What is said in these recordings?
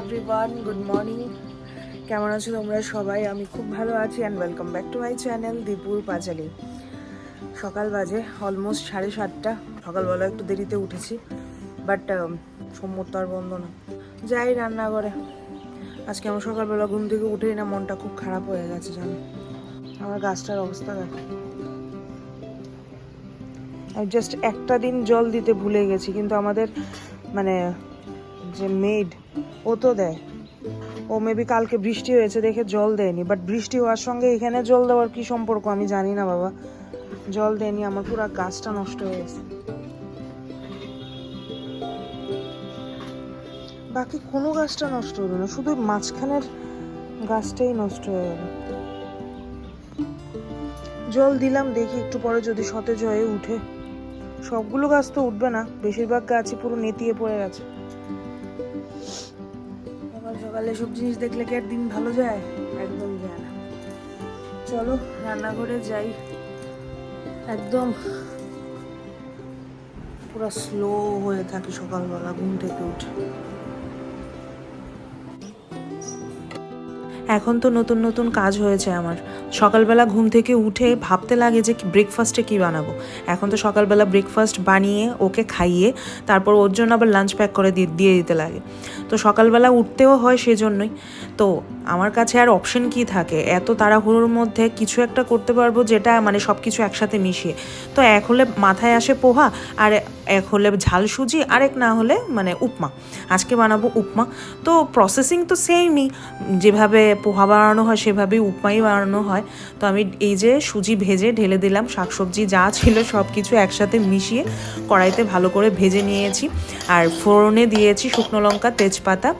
Everyone good morning কেমন আছো তোমরা সবাই? আমি খুব ভালো আছি and welcome back to my channel দীপুর পাঁচালি সকাল বাজে অলমোস্ট সাড়ে সাতটা। সকালবেলা একটু দেরিতে উঠেছি বাট সম্মত তো আর বন্ধ না। যাই রান্নাঘরে। আজকে আমার সকালবেলা ঘুম থেকে উঠেই না মনটা খুব খারাপ হয়ে গেছে, জানো? আমার গাছটার অবস্থা দেখো। আমি জাস্ট একটা দিন জল দিতে ভুলে গেছি, কিন্তু আমাদের মানে যে মেড, ও তো দেয়। ও মেবি কালকে বৃষ্টি হয়েছে দেখে জল দেয়নি বাট বৃষ্টি হওয়ার সঙ্গে এখানে জল দেওয়ার কি সম্পর্ক আমি জানি না বাবা। জল দেয়নি, আমার পুরো গাছটা নষ্ট হয়ে গেছে। বাকি কোনো গাছটা নষ্ট হলো না, শুধু মাঝখানের গাছটাই নষ্ট হয়ে গেল জল দিলাম, দেখি একটু পরে যদি সতেজ হয়ে উঠে। সবগুলো গাছ তো উঠবে না, বেশিরভাগ গাছই পুরো নেতিয়ে পড়ে গেছে। সকাল সব জিনিস দেখলে কি আর দিন ভালো যায়? একদম যায় না। চলো, রান্নাঘরে যাই। একদম পুরো স্লো হয়ে থাকি সকালবেলা, ঘুম থেকে উঠে। এখন তো নতুন নতুন কাজ হয়েছে আমার। সকালবেলা ঘুম থেকে উঠে ভাবতে লাগে যে ব্রেকফাস্টে কি বানাবো। এখন তো সকালবেলা ব্রেকফাস্ট বানিয়ে ওকে খাইয়ে তারপর ওর জন্য আবার লাঞ্চ প্যাক করে দিয়ে দিতে লাগে। তো সকালবেলা উঠতেও হয় সেজন্যই। তো আমার কাছে আর অপশন কি থাকে? এত তাড়াহুড়োর মধ্যে কিছু একটা করতে পারব যেটা মানে সব কিছু একসাথে মিশিয়ে। তো এক হলে মাথায় আসে পোহা, আর এক হলে ঝাল সুজি আর এক না হলে মানে উপমা। আজকে বানাবো উপমা। তো প্রসেসিং তো সেমই যেভাবে পোহা বানানো হয় সেভাবেই উপমাই বানানো হয়। তো আমি এই যে সুজি ভেজে ঢেলে দিলাম, শাকসবজি যা ছিল সব কিছু একসাথে মিশিয়ে কড়াইতে ভালো করে ভেজে নিয়েছি। আর ফোড়নে দিয়েছি শুকনো লঙ্কা, তেজপাতা,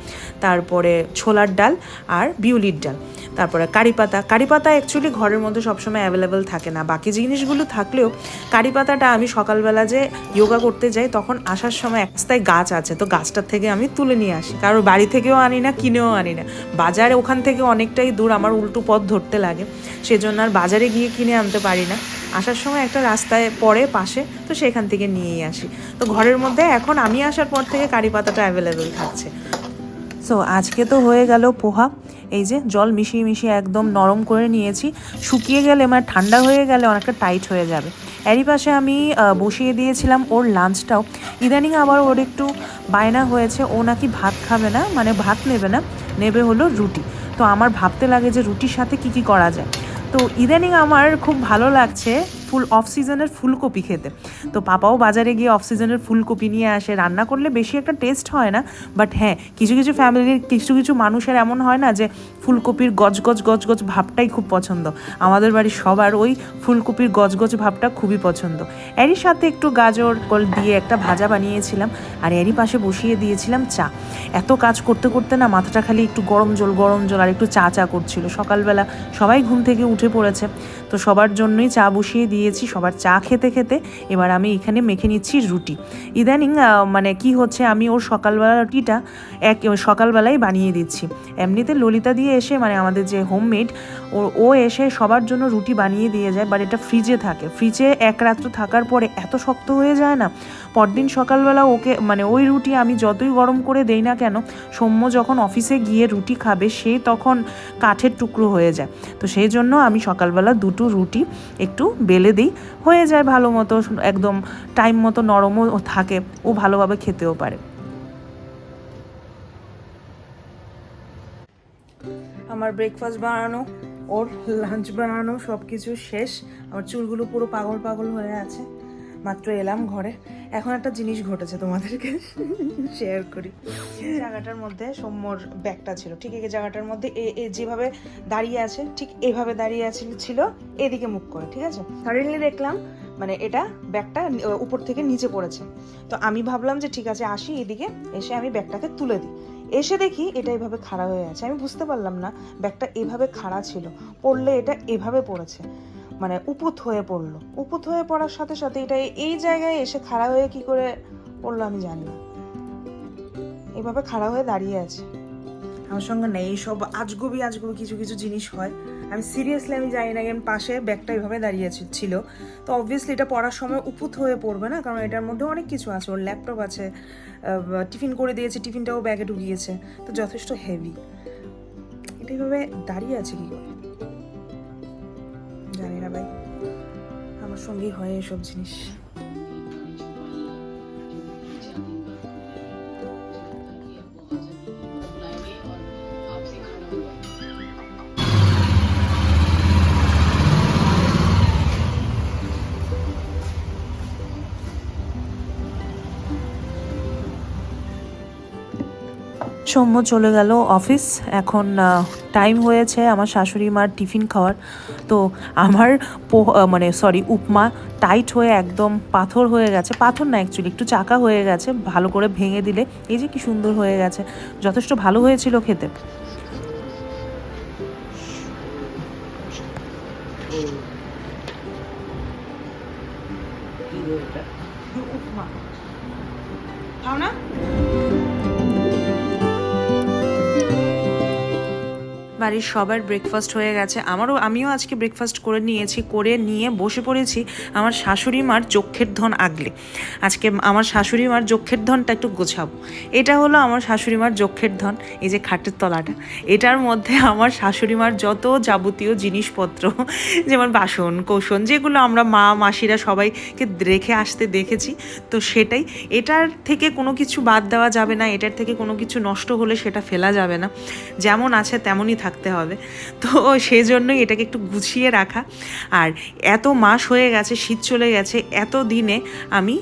তারপরে ছোলার ডাল আর বিউলির ডাল। তারপরে কারি পাতা কারি পাতা অ্যাকচুয়ালি ঘরের মধ্যে সবসময় অ্যাভেলেবেল থাকে না। বাকি জিনিসগুলো থাকলেও কারি পাতাটা আমি সকালবেলা যে যোগা করতে যাই, তখন আসার সময় রাস্তায় গাছ আছে। তো গাছটার থেকে আমি তুলে নিয়ে আসি। কারোর বাড়ি থেকেও আনি না, কিনেও আনি না। বাজারে ওখান থেকে অনেকটাই দূর, আমার উল্টো পথ ধরতে লাগে। সেজন্য আর বাজারে গিয়ে কিনে আনতে পারি না। আসার সময় একটা রাস্তায় পড়ে পাশে, তো সেখান থেকে নিয়েই আসি। তো ঘরের মধ্যে এখন আমি আসার পর থেকে কারি পাতাটা অ্যাভেলেবেল থাকছে। সো আজকে তো হয়ে গেল পোহা। এই যে জল মিশিয়ে মিশিয়ে একদম নরম করে নিয়েছি। শুকিয়ে গেলে মানে ঠান্ডা হয়ে গেলে অনেকটা টাইট হয়ে যাবে। এরই পাশে আমি বসিয়ে দিয়েছিলাম ওর লাঞ্চটাও ইদানিং আবার ওর একটু বায়না হয়েছে, ও নাকি ভাত খাবে না মানে ভাত নেবে না, নেবে হলো রুটি। তো আমার ভাবতে লাগে যে রুটির সাথে কি কি করা যায়। তো ইদানিং আমার খুব ভালো লাগছে ফুল অফ সিজনের ফুলকপি খেতে। তো পাপাও বাজারে গিয়ে অফ সিজনের ফুলকপি নিয়ে আসে। রান্না করলে বেশি একটা টেস্ট হয় না বাট হ্যাঁ কিছু কিছু ফ্যামিলির কিছু কিছু মানুষের এমন হয় না যে ফুলকপির গজগজ গজগজ ভাবটাই খুব পছন্দ। আমাদের বাড়ির সবার ওই ফুলকপির গজগজ ভাবটা খুবই পছন্দ। এরই সাথে একটু গাজর, কল দিয়ে একটা ভাজা বানিয়েছিলাম, আর এরই পাশে বসিয়ে দিয়েছিলাম চা। এত কাজ করতে করতে না মাথাটা খালি একটু গরম জল গরম জল, আর একটু চা চা করছিল। সকালবেলা সবাই ঘুম থেকে উঠে পড়েছে, তো সবার জন্যই চা বসিয়ে দিয়েছি, সবার চা খেতে খেতে। এবার আমি এখানে মেখে নিচ্ছি রুটি। ইদানিং মানে কি হচ্ছে, আমি ওর সকালবেলা রুটিটা এক সকালবেলায় বানিয়ে দিচ্ছি। এমনিতে ললিতা দিয়ে এসে মানে আমাদের যে হোমমেড, ও ও এসে সবার জন্য রুটি বানিয়ে দিয়ে যায়, বাট এটা ফ্রিজে থাকে। ফ্রিজে এক রাত্র থাকার পরে এত শক্ত হয়ে যায় না, পরদিন সকালবেলা ওকে মানে ওই রুটি আমি যতই গরম করে দেই না কেন, সৌম্য যখন অফিসে গিয়ে রুটি খাবে, সে তখন কাঠের টুকরো হয়ে যায়। তো সেই জন্য আমি সকালবেলা দুটো রুটি একটু বেলে দিই হয়ে যায় ভালো মতো, একদম টাইম মতো নরমও থাকে, ও ভালোভাবে খেতেও পারে। আমার ব্রেকফাস্ট বানানো, ওর লাঞ্চ বানানো সব কিছু শেষ। আমার চুলগুলো পুরো পাগল পাগল হয়ে আছে। মাত্র এলাম ঘরে। এখন একটা জিনিস ঘটেছে তোমাদেরকে শেয়ার করি। জায়গাটার মধ্যে সৌম্যর ব্যাগটা ছিল, ঠিক এই জায়গাটার মধ্যে এ যেভাবে দাঁড়িয়ে আছে, ঠিক এভাবে দাঁড়িয়ে আছে ছিল, এদিকে মুখ করে, ঠিক আছে? সাডেনলি দেখলাম মানে এটা ব্যাগটা উপর থেকে নিচে পড়েছে। তো আমি ভাবলাম যে ঠিক আছে, আসি এদিকে, এসে আমি ব্যাগটাকে তুলে দিই। এসে দেখি এটা এভাবে খাড়া হয়ে আছে। আমি বুঝতে পারলাম না ব্যাগটা এভাবে খাড়া ছিল, পড়লে এটা এভাবে পড়েছে। মানে উপুত হয়ে পড়ল। উপুত হয়ে পড়ার সাথে সাথে এটা এই জায়গায় এসে খাড়া হয়ে কি করে পড়ল আমি জানি না। এভাবে খাড়া হয়ে দাঁড়িয়ে আছে। আমার সঙ্গে নেই, এইসব আজগুবি আজগুবি কিছু কিছু জিনিস হয়। আমি সিরিয়াসলি আমি জানি না এর পাশে ব্যাগটা এইভাবে দাঁড়িয়ে ছিল। তো অবভিয়াসলি এটা পড়ার সময় উপুত হয়ে পড়বে না, কারণ এটার মধ্যে অনেক কিছু আছে। ওর ল্যাপটপ আছে টিফিন করে দিয়েছে, টিফিনটাও ব্যাগে ঢুকিয়েছে। তো যথেষ্ট হেভি এটা এইভাবে দাঁড়িয়ে আছে কি করে? আমার সঙ্গেই হয় এসব জিনিস সৌম্য চলে গেল অফিস। এখন টাইম হয়েছে আমার শাশুড়ি মার টিফিন খাওয়ার। তো আমার মানে সরি উপমা টাইট হয়ে একদম পাথর হয়ে গেছে। পাথর না অ্যাকচুয়ালি একটু চাকা হয়ে গেছে। ভালো করে ভেঙে দিলে, এই যে কি সুন্দর হয়ে গেছে। যথেষ্ট ভালো হয়েছিল খেতে। বাড়ির সবার ব্রেকফাস্ট হয়ে গেছে। আমারও, আমিও আজকে ব্রেকফাস্ট করে নিয়েছি, করে নিয়ে বসে পড়েছি আমার শাশুড়ি মার যক্ষের ধন আগলে। আজকে আমার শাশুড়ি মার যক্ষের ধনটা একটু গোছাবো। এটা হলো আমার শাশুড়ি মার যক্ষের ধন, এই যে খাটের তলাটা। এটার মধ্যে আমার শাশুড়ি মার যত যাবতীয় জিনিসপত্র, যেমন বাসন, কোষণ, যেগুলো আমরা মা, মাসিরা সবাইকে রেখে আসতে দেখেছি, তো সেটাই। এটার থেকে কোনো কিছু বাদ দেওয়া যাবে না, এটার থেকে কোনো কিছু নষ্ট হলে সেটা ফেলা যাবে না। যেমন আছে তেমনই থাকতে হবে। তো সেই জন্যই এটাকে একটু গুছিয়ে রাখা। আর এত মাস হয়ে গেছে, শীত চলে গেছে, এত দিনে আমি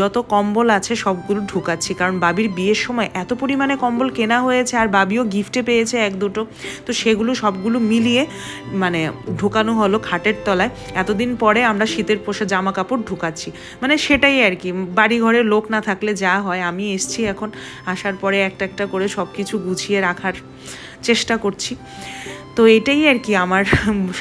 যত কম্বল আছে সবগুলো ঢুকাচ্ছি। কারণ বাবির বিয়ের সময় এত পরিমাণে কম্বল কেনা হয়েছে আর বাবিও গিফটে পেয়েছে এক দুটো। তো সেগুলো সবগুলো মিলিয়ে মানে ঢুকানো হলো খাটের তলায়। এতদিন পরে আমরা শীতের পোষা জামা কাপড় ঢুকাচ্ছি। মানে সেটাই আর কি বাড়ি ঘরে লোক না থাকলে যা হয়। আমি এসছি এখন, আসার পরে একটা একটা করে সব কিছু গুছিয়ে রাখার চেষ্টা করছি। তো এটাই আর কি আমার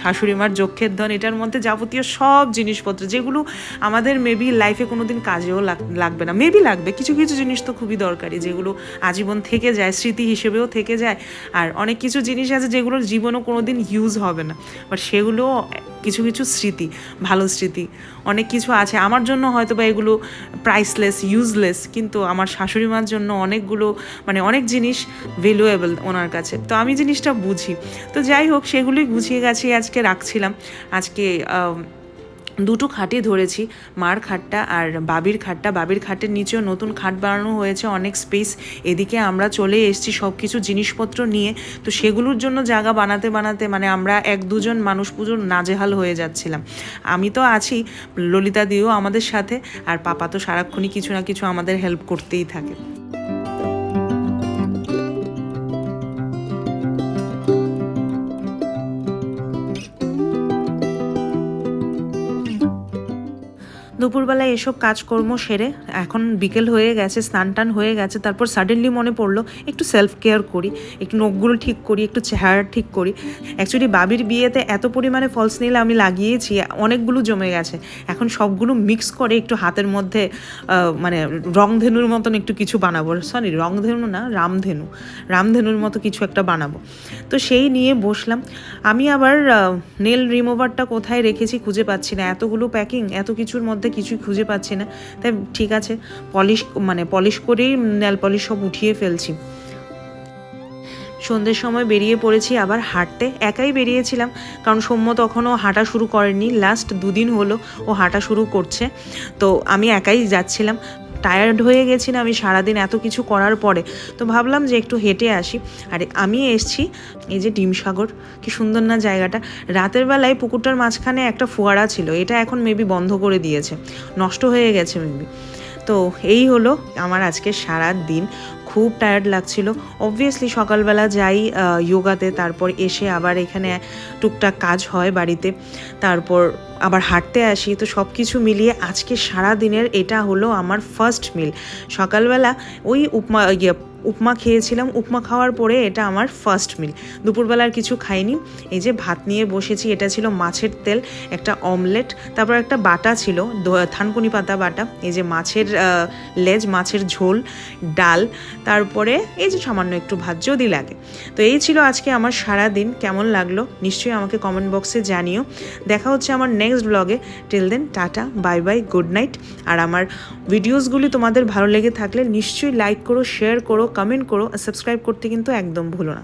শাশুড়ি মার যক্ষের ধন। এটার মধ্যে যাবতীয় সব জিনিসপত্র, যেগুলো আমাদের মেবি লাইফে কোনো দিন কাজেও লাগ- লাগবে না। মেবি লাগবে, কিছু কিছু জিনিস তো খুবই দরকারি, যেগুলো আজীবন থেকে যায়, স্মৃতি হিসেবেও থেকে যায়। আর অনেক কিছু জিনিস আছে যেগুলোর জীবনও কোনো দিন ইউজ হবে না। বাট সেগুলো কিছু কিছু স্মৃতি, ভালো স্মৃতি। অনেক কিছু আছে। আমার জন্য হয়তো বা এগুলো প্রাইসলেস ইউজলেস কিন্তু আমার শাশুড়ি মার জন্য অনেকগুলো মানে অনেক জিনিস ভ্যালুয়েবল ওনার কাছে। তো আমি জিনিসটা বুঝি। তো যাই হোক, সেগুলোই গুছিয়ে গাছিয়ে আজকে রাখছিলাম। আজকে দুটো খাটই ধরেছি। মার খাটটা আর বাবির খাটটা। বাবির খাটের নিচেও নতুন খাট বানানো হয়েছে, অনেক স্পেস এদিকে আমরা চলে এসেছি সব কিছু জিনিসপত্র নিয়ে। তো সেগুলোর জন্য জায়গা বানাতে বানাতে মানে আমরা এক দুজন মানুষ পুজোর নাজেহাল হয়ে যাচ্ছিলাম। আমি তো আছি, ললিতা দিও আমাদের সাথে, আর পাপা তো সারাক্ষণই কিছু না কিছু আমাদের হেল্প করতেই থাকে। দুপুরবেলায় এসব কাজকর্ম সেরে এখন বিকেল হয়ে গেছে স্নান টান হয়ে গেছে, তারপর সাডেনলি মনে পড়ল, একটু সেলফ কেয়ার করি, একটু নখগুলো ঠিক করি, একটু চেহারা ঠিক করি। অ্যাকচুয়ালি বাবির বিয়েতে এত পরিমাণে ফলস নীল আমি লাগিয়েছি, অনেকগুলো জমে গেছে। এখন সবগুলো মিক্স করে একটু হাতের মধ্যে মানে রংধেনুর মতন একটু কিছু বানাবো। সরি রংধেনু না, রামধেনু। রামধেনুর মতো কিছু একটা বানাবো। তো সেই নিয়ে বসলাম। আমি আবার নেল রিমুভারটা কোথায় রেখেছি খুঁজে পাচ্ছি না। এতগুলো প্যাকিং এত কিছুর মধ্যে কিছুই খুঁজে পাচ্ছি না। তাই ঠিক আছে পলিশ মানে পলিশ করেই নেল পলিশ সব উঠিয়ে ফেলছি। সন্ধ্যের সময় বেরিয়ে পড়েছি আবার হাঁটতে। একাই বেরিয়েছিলাম, কারণ সৌম্য তখনও হাঁটা শুরু করেনি। লাস্ট দুদিন হলো ও হাঁটা শুরু করছে। তো আমি একাই যাচ্ছিলাম। টায়ার্ড হয়ে গেছি না, আমি সারাদিন এত কিছু করার পরে, তো ভাবলাম যে একটু হেঁটে আসি। আর আমি এসছি এই যে ডিম সাগর, কি সুন্দর না জায়গাটা। রাতের বেলায় পুকুরটার মাঝখানে একটা ফোয়ারা ছিল, এটা এখন মেবি বন্ধ করে দিয়েছে, নষ্ট হয়ে গেছে মেবি তো এই হলো আমার আজকে সারা দিন খুব টায়ার্ড লাগছিল। অবভিয়াসলি সকালবেলা যাই যোগাতে তারপর এসে আবার এখানে টুকটাক কাজ হয় বাড়িতে। তারপর আবার হাঁটতে আসি, তো সব কিছু মিলিয়ে আজকে সারা দিনের এটা হলো আমার ফার্স্ট মিল সকালবেলা ওই উপমা ইয়ে উপমা খেয়েছিলাম। উপমা খাওয়ার পরে এটা আমার ফার্স্ট মিল দুপুরবেলার কিছু খাইনি। এই যে ভাত নিয়ে বসেছি, এটা ছিল মাছের তেল, একটা অমলেট তারপর একটা বাটা ছিল থানকুনি পাতা বাটা, এই যে মাছের লেজ, মাছের ঝোল, ডাল, তারপরে এই যে সামান্য একটু ভাত যদি লাগে। তো এই ছিল আজকে আমার সারা দিন কেমন লাগল নিশ্চয়ই আমাকে কমেন্ট বক্সে জানিও। দেখা হচ্ছে আমার নেক্সট ব্লগে till then tata bye bye good night আর আমার ভিডিওসগুলি তোমাদের ভালো লেগে থাকলে নিশ্চয়ই লাইক করো শেয়ার করো কমেন্ট করো আর সাবস্ক্রাইব করতে কিন্তু একদম ভুলো না।